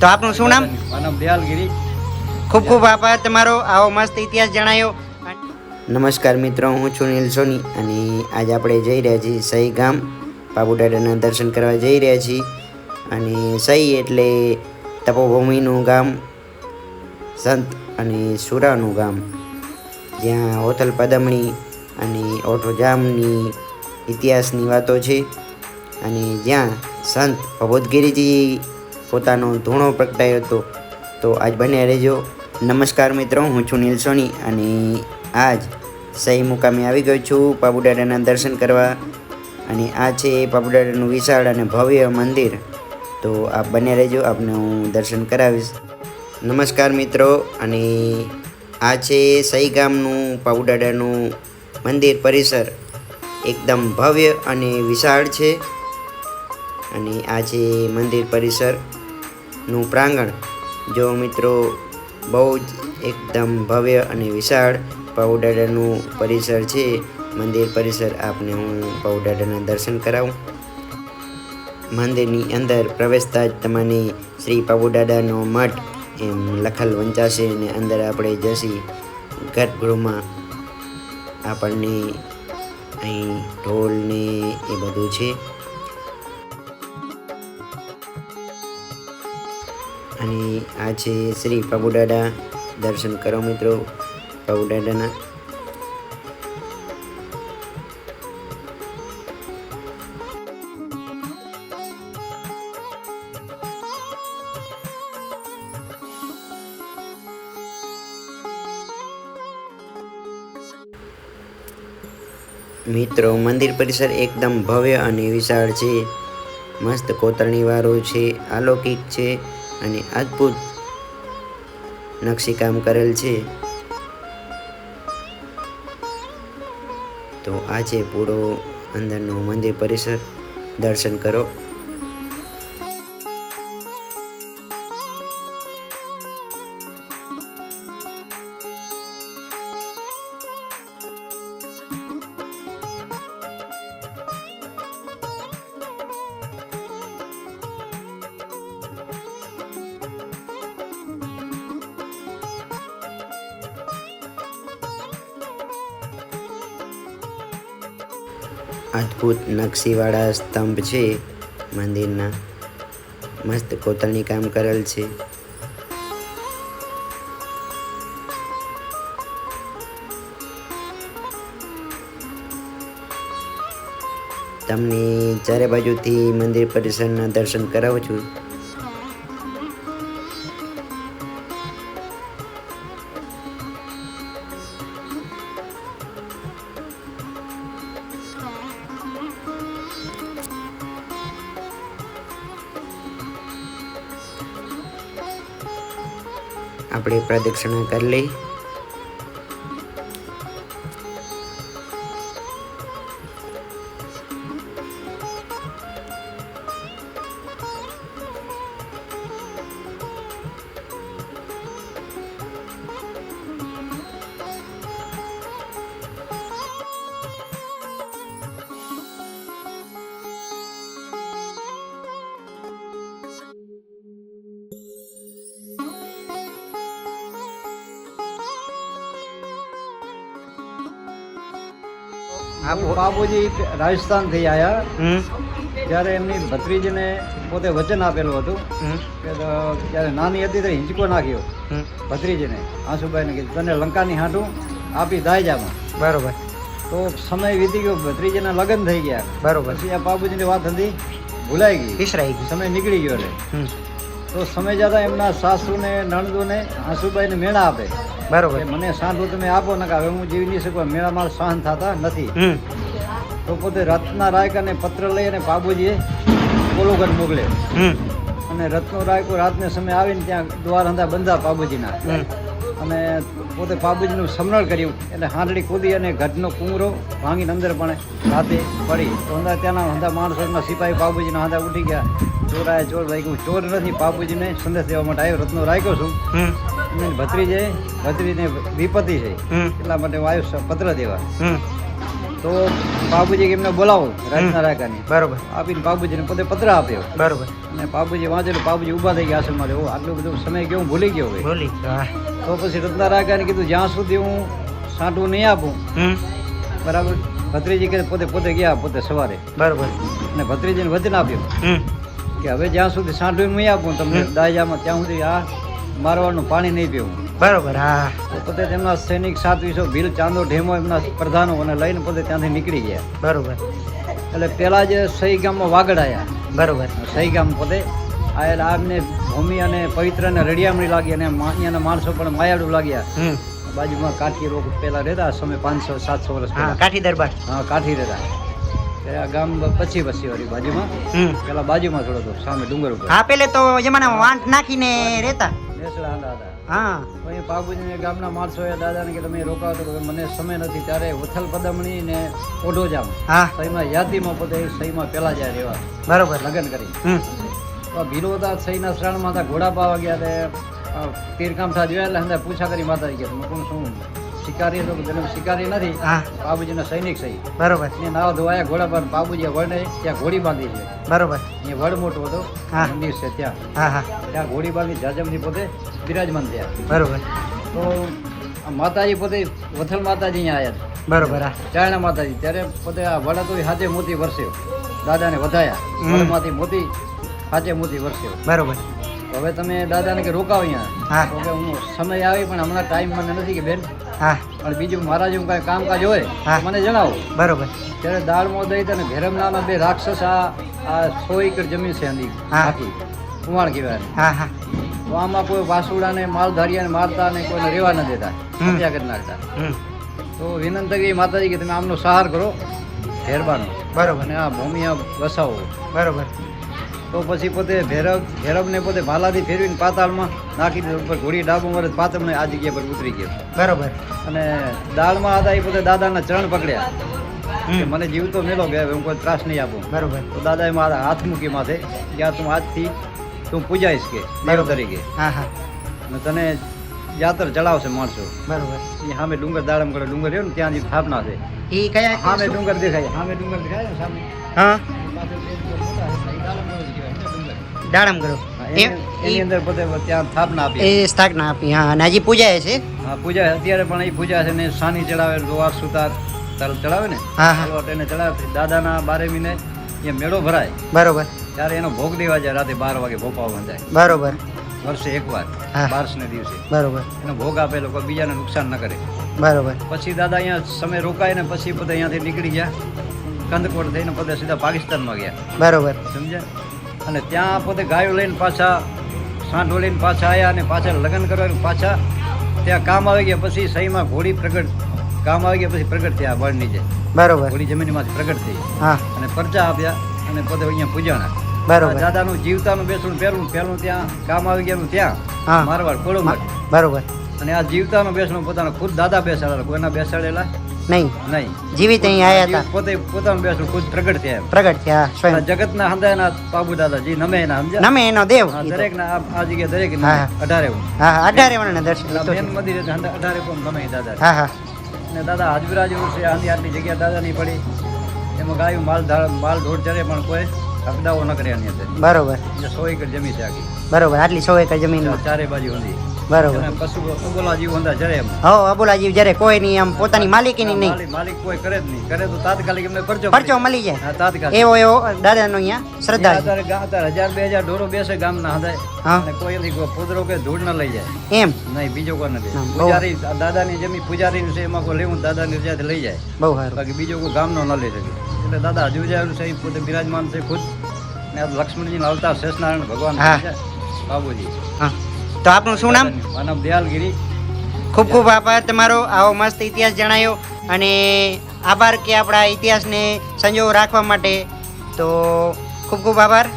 તો આપનું શું નામ? દયાલગીરી. ખૂબ ખૂબ આભાર. તમારો આવો મસ્ત ઇતિહાસ જણાયો. નમસ્કાર મિત્રો હું છું નીલ સોની અને આજે આપણે જઈ રહ્યા છીએ સહી ગામ. બાબુદાદાના દર્શન કરવા જઈ રહ્યા છીએ. અને સહી એટલે તપોભૂમિનું ગામ સંત અને સુરાનું ગામ. જ્યાં હોથલ પદમણી અને ઓટો જામની ઇતિહાસની વાતો છે. અને જ્યાં સંત ભગવદગીરીજી પોતાનો ધૂણો પ્રગટાયો હતો. તો આજ બને રહેજો. નમસ્કાર મિત્રો, હું છું નીલ સોની અને આજ સહી મુકામે આવી ગયો છું પાપુડાડાના દર્શન કરવા. અને આ છે પાપુડાડાનું વિશાળ અને ભવ્ય મંદિર. તો આપ બને રહેજો, આપને હું દર્શન કરાવીશ. નમસ્કાર મિત્રો, અને આ છે સહી ગામનું પાપુડાડાનું મંદિર પરિસર. એકદમ ભવ્ય અને વિશાળ છે. અને આ છે મંદિર પરિસરનું પ્રાંગણ. જો મિત્રો, બહુ જ એકદમ ભવ્ય અને વિશાળ પાઉડાડાનું પરિસર છે, મંદિર પરિસર આપને હું પાઉડાડાના દર્શન કરાવું. મંદિરની અંદર પ્રવેશતા જ તમને શ્રી પાબુદાદાનો મઠ એમ લખલ વંચાશે અને અંદર આપણે જશી ગર્ભગૃહમાં આપણને અહીં ઢોલ ને એ બધું છે. અને આ છે શ્રી પાબુદાદા દર્શન કરો મિત્રો પાબુદાદાના મિત્રો, મંદિર પરિસર એકદમ ભવ્ય અને વિશાળ છે. મસ્ત કોતરણીવાળો છે, અલૌકિક છે. અને અદ્ભુત નકશીકામ કરેલ છે. તો આ છે પૂરો અંદરનો મંદિર પરિસર દર્શન કરો. અદ્ભુત નકશીવાળા સ્તંભ છે. મંદિરના મસ્ત કોતરણી કામ કરેલ છે. તમને ચારે બાજુથી મંદિર પરિસરના દર્શન કરાવું છું. આપણે પ્રદક્ષિણા કરી લઈ. બાબુજી રાજસ્થાનથી આવ્યા જ્યારે એમની ભત્રીજીને પોતે વચન આપેલું હતું. કે જ્યારે નાની હતી ત્યારે હિંચકો નાખ્યો ભત્રીજીને. આંસુભાઈને કીધું તને લંકાની હાંટું આપી દાયજામાં. બરોબર. તો સમય વીતી ગયો ભત્રીજીના લગ્ન થઈ ગયા. બરોબર. પછી આ બાબુજીની વાત હતી ભૂલાઈ ગઈ. વિસરાઈ ગઈ. સમય નીકળી ગયો એટલે. તો સમય જતા એમના સાસુને નણદુને આંસુભાઈને મેળા આપે. બરોબર. મને સાંઠું તમે આપો ને હવે હું જીવી નહીં શકું મેળા માર સહન થતા નથી. તો પોતે રત્ના રાયકાને પત્ર લઈ અને બાબુજીએ કોલોગન મોકલે. અને રત્નો રાયકો રાતને સમય આવીને ત્યાં દ્વાર હતા બંધા બાબુજીના. અને પોતે બાબુજીનું સમરણ કર્યું. એટલે હાંડળી કૂદી અને ઘટનો કુંગરો ભાંગીને અંદર પણ રાતે પડી. તો અંદર ત્યાંના હંધા માણસોના સિપાહી બાબુજીના હંધા ઉઠી ગયા. ચોરાએ ચોર ભાઈ હું ચોર નથી બાબુજીને સંદેશ દેવા માટે આવ્યો રત્નો રાખ્યો છું. અને ભત્રીજે ભત્રીને વિપત્તિ છે. એટલા માટે હું આવ્યો પત્ર દેવા. તો બાબુજી એમને બોલાવો રાજના રાયકાની બરોબર. આપીને બાબુજીને પોતે પત્ર આપ્યો. બરોબર. અને બાબુજી વાંચેલું બાબુજી ઊભા થઈ ગયા આશ્રમમાં. ઓ આટલું બધું સમય ગયો હું ભૂલી ગયો ભાઈ. ભૂલી તો પછી રત્ના રાકાને કીધું જ્યાં સુધી હું સાંટું નહીં આપું. બરાબર. ભત્રીજી કે પોતે પોતે ગયા પોતે સવારે. બરોબર. અને ભત્રીજીને વચન આપ્યું કે હવે જ્યાં સુધી સાંટું નહીં આપું તમને. દાયજામાં ત્યાં સુધી આ મારવાનું પાણી નહીં પીવું. બરોબર હા. પોતે તેમના સૈનિક સાતવીસો ભીલ ચાંદો ઢેમો એમના પ્રધાનો અને લઈને પોતે ત્યાંથી નીકળી ગયા. બરોબર. એટલે પેલા જે સહી ગામમાં વાગડ આવ્યા બરોબર સહી ગામ પોતે. આયેલા આમને ભૂમિ અને પવિત્ર અને રડિયામણી લાગી અને અહીંયાના માણસો પણ માયાડું લાગ્યા. બાજુમાં કાઠી રોગ પેલા રહેતા સમય પાંચસો સાતસો વર્ષ કાઠી દરબાર. હા કાઠી રહેતા. ગામ પછી પછી વાળી બાજુમાં. પેલા બાજુમાં થોડો સામે ડુંગર ઉપર. હા પેલે તો જમાનામાં વાંટ નાખીને રહેતા. નેસડા હાંડા હતા. હા. તો એ બાબુજીને ગામના માણસોએ દાદાને કે તમે રોકાવો તો મને સમય નથી. ત્યારે ઉથલ પદમણી ને ઓઢો જામ. હા. સહીમાં યાદીમાં પોતે સહીમાં પેલા જાય રહેવા. બરોબર. લગ્ન કરી. હતા સહીના શ્રાણમાં ઘોડા પાવા ગયા તે તીરકામઠા જોયા એટલે પૂછા કરી માતાજી કે શું શિકારી કે શિકારી નથી. હા. સૈનિક સહી બરોબર. ને નાવ ધોવાયા ઘોડા પર બાબુજી વડને ત્યાં ઘોડી બાંધી છે. બરોબર. એ વડ મોટો હતો. મંદિર છે ત્યાં. ત્યાં ઘોડી બાંધી જાજમની પોતે બિરાજમાન થયા. બરોબર. તો માતાજી પોતે વથલ માતાજી અહીંયા આવ્યા બરોબર ચારણા માતાજી. ત્યારે પોતે આ વડા તો હાથે મોતી વરસ્યો. દાદાને વધાયા. વડમાંથી મોતી હાથે મોતી વરસ્યો. બરોબર. હવે તમે દાદાને કે રોકાવ અહીંયા. હું. સમય આવે પણ હમણાં ટાઈમ મને નથી કે બેન. હા. પણ બીજું મારા જેવું કાંઈ કામકાજ હોય હા. મને જણાવો. બરોબર. ત્યારે દાળમાં દઈ અને ભેરમનાના બે રાક્ષસ આ આ સો એકર જમીન છે એની. આખી કુમાર કહેવાય. હા હા. તો આમાં કોઈ વાસુડાને માલધારીયાને મારતા ને કોઈને રેવા ન દેતા. હત્યા કરી નાખતા. તો વિનંતી કરી માતાજી કે તમે આમનો સહાર કરો ભેરબાનો બરોબર. અને આ ભૂમિયા વસાવો. બરોબર. તો પછી પોતે ભેરવ ભેરવને પોતે ભાલાથી ફેરવીને પાતાળમાં નાખી દીધો. ઉપર ઘોડી ડાબો મારે પાતળને આ જગ્યા પર ઉતરી ગયો. બરાબર. અને દાળમાં હતા એ પોતે દાદાના ચરણ પકડ્યા. મને જીવતો મેલો કે હું કોઈ ત્રાસ નહીં આપું. બરાબર. તો દાદાએ મારા હાથ મૂકી માથે કે આ તું આજથી તું પૂજાઈશ કે દેવ તરીકે. હા હા. અને તને યાત્રા ચડાવશે માણસો. બરાબર. એ સામે ડુંગર દાડમ કરે ડુંગર રહ્યો ને ત્યાં જે સ્થાપના છે. એ કયા સામે ડુંગર દેખાય સામે ડુંગર દેખાય સામે. હા. દાડમ એમ? એની અંદર પોતે ત્યાં સ્થાપના આપી. એ સ્થાપના આપી હા અને હજી પૂજાય છે? હા પૂજા અત્યારે પણ એ પૂજા છે ને સાની ચડાવે લોહાર સુતાર તલ ચડાવે ને? હા હા. એને ચડાવે દાદાના બારે મહિને એ મેળો ભરાય. બરોબર. ત્યારે એનો ભોગ દેવા જાય રાતે બાર વાગે ભોપાવ બંધાય બરોબર. વર્ષે એકવાર બારસ ને દિવસે. બરોબર. એનો ભોગ આપે લોકો બીજાને નુકસાન ન કરે. બરોબર. પછી દાદા અહીંયા સમય રોકાય ને પછી બધા અહીંયાથી નીકળી ગયા. કંદકોટ થઈને પોતે સીધા પાકિસ્તાનમાં ગયા. બરોબર. સમજ્યા? અને ત્યાં પોતે ગાયો લઈને પાછા સાંઠો લઈને પાછા આવ્યા અને પાછા લગ્ન કરવા પાછા ત્યાં કામ આવી ગયા. પછી સહીમાં ઘોડી પ્રગટ કામ આવી ગયા પછી પ્રગટ થયા વડ નીચે. બરોબર. ઘોડી જમીનમાંથી પ્રગટ થઈ. હા. અને પરચા આપ્યા અને પોતે અહીંયા પૂજાણા બરોબર. દાદાનું જીવતાનું બેસણું પહેલું પહેલું ત્યાં કામ આવી ગયાનું ત્યાં. હા. મારવાડ કોળો બરોબર. અને આ જીવતાનું બેસણું પોતાના ખુદ દાદા બેસાડેલા કોઈના બેસાડેલા નહીં. નહીં. જીવિત અહીં આયા હતા પોતે પોતાનું બેસું ખુદ પ્રગટ થયા પ્રગટ થયા સ્વયં. જગતના હંદાયના બાબુ દાદાજી નમે એના સમજ્યા? નમે એનો દેવ દરેક ના આ જગ્યા દરેક ના હા. અઢારે એવું. હા હા, અઢારે વર્ણના દર્શન. મેન મંદિર એટલે હંદા- અઢારે કોમ નમે દાદા હા હા. ને દાદા હાજબરાજ છે આની આટલી જગ્યા દાદાની પડી. એમાં ગાયું માલ માલ ઢોર ચરે પણ કોઈ હકદાવો ન કર્યા ની અંદર. બરોબર. જે સો એકર જમીન છે આખી. બરોબર આટલી સો એકર જમીન ચારે બાજુ હતી બરોબર. અબોલા જીવ જ્યારે કોઈ નહીં આમ પોતાની માલિકીની નહીં. માલિક કોઈ કરે જ નહીં. કરે તો તાત્કાલિક એમને પરચો પરચો મળી જાય. તાત્કાલિક. એવો એવો દાદાનો અહીંયા શ્રદ્ધા અત્યારે અત્યારે હજાર બે હજાર ઢોરો બેસે ગામના ના હા. કોઈ કોઈ કે ધૂળ ન લઈ જાય. એમ? નહીં બીજો કોઈ નથી પૂજારી દાદાની જમી પૂજારીની છે એમાં કોઈ લેવું દાદાની રજાથી લઈ જાય. બહુ સારું. બાકી બીજો કોઈ ગામનો ન લઈ શકે. એટલે દાદા હજુ જાયેલું છે એ પોતે બિરાજમાન છે ખુદ. ને લક્ષ્મણજી ના અવતાર શેષનારાયણ ભગવાન બાબુજી. હા. તો આપનું શું નામ? માનવ દયાલગીરી. ખૂબ ખૂબ આભાર. તમારો આવો મસ્ત ઇતિહાસ જણાયો અને આભાર કે આપણા ઇતિહાસને સંજોગ રાખવા માટે. તો ખૂબ ખૂબ આભાર.